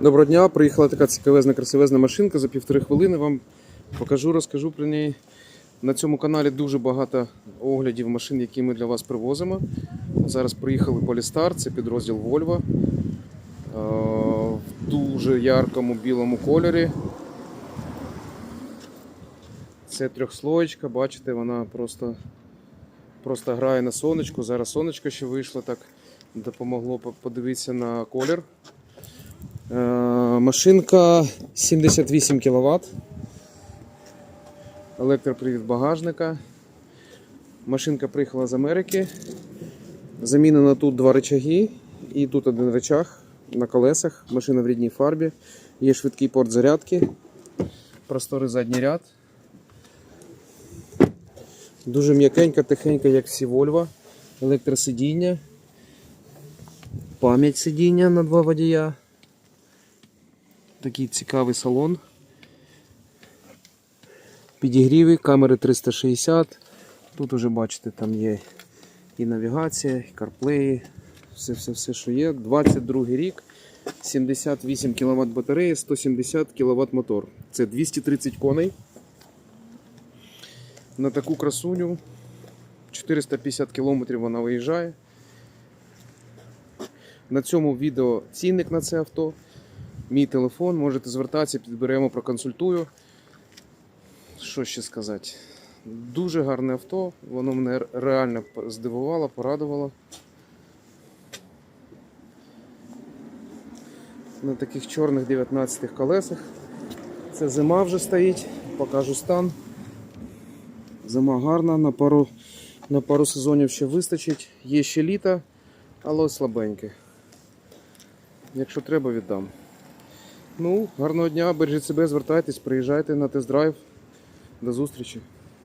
Доброго дня, приїхала така цікавезна, красивезна машинка за півтори хвилини. Вам покажу, розкажу про неї. На цьому каналі дуже багато оглядів машин, які ми для вас привозимо. Зараз приїхали Polestar, це підрозділ Volvo. Е, В дуже яркому білому кольорі. Це трьохслоєчка, бачите, вона просто, просто грає на сонечку. Зараз сонечко ще вийшло, так допомогло подивитися на колір. Е, Машинка 78 кВт. Електропривід багажника. Машинка приїхала з Америки. Замінено тут два рычаги і тут один рычаг на колесах. Машина в рідній фарбі. Є швидкий порт зарядки. Просторий задній ряд. Дуже м'якенька, тихенька, як всі Volvo. Електросидіння. Пам'ять сидіння на два водія. Такий цікавий салон. Підігріви, камери 360. Тут уже бачите, там є і навігація, і CarPlay, все, все, все, що є. 22 рік, 78 кВт батарея, 170 кВт мотор. Це 230 коней. На таку красуню 450 км вона виїжджає. На цьому відео цінник на це авто. Мій телефон, можете звертатися, підберемо, проконсультую. Що ще сказати? Дуже гарне авто, воно мене реально здивувало, порадувало. На таких чорних 19 колесах. Це зима вже стоїть, покажу стан. Зима гарна, на пару, на пару сезонів ще вистачить. Є ще літо, але слабеньке. Якщо треба, віддам. Ну, гарного дня, бережіть себе, звертайтесь, приїжджайте на тест-драйв. До зустрічі.